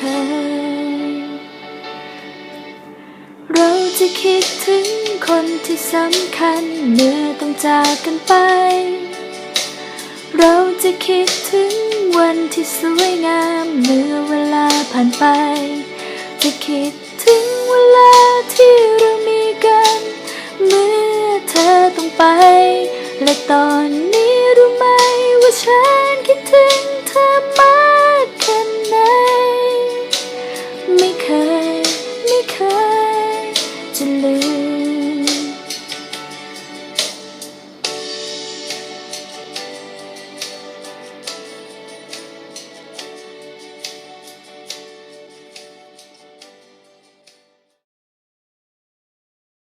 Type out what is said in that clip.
เคย เราจะคิดถึงคนที่สำคัญเมื่อต้องจากกันไป เราจะคิดถึงวันที่สวยงามเมื่อเวลาผ่านไป จะคิด